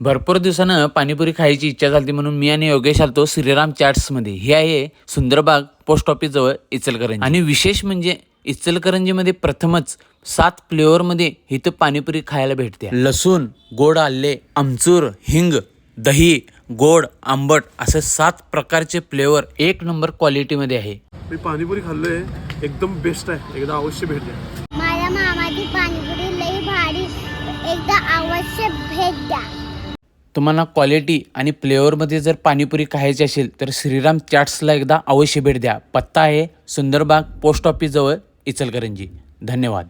भरपूर दिवसानं पाणीपुरी खायची इच्छा झाली म्हणून मी आणि योगेश आलतो श्रीराम चाट्समध्ये हे आहे सुंदरबाग पोस्ट ऑफिस जवळ इचलकरंजी. आणि विशेष म्हणजे इचलकरंजीमध्ये प्रथमच सात फ्लेवरमध्ये इथं पाणीपुरी खायला भेटते लसूण गोड आल्ले आमचूर हिंग दही गोड आंबट असे सात प्रकारचे फ्लेवर एक नंबर क्वालिटीमध्ये आहे. मी पाणीपुरी खाल्लोय. एकदम बेस्ट आहे. एकदा अवश्य भेट द्या. माझ्या मामाची पाणीपुरी लई भारी. एकदा अवश्य भेट द्या. तुम्हाला क्वालिटी आणि फ्लेवरमध्ये जर पाणीपुरी खायची असेल तर श्रीराम चाट्सला एकदा अवश्य भेट द्या. पत्ता आहे सुंदरबाग पोस्ट ऑफिसजवळ इचलकरंजी. धन्यवाद.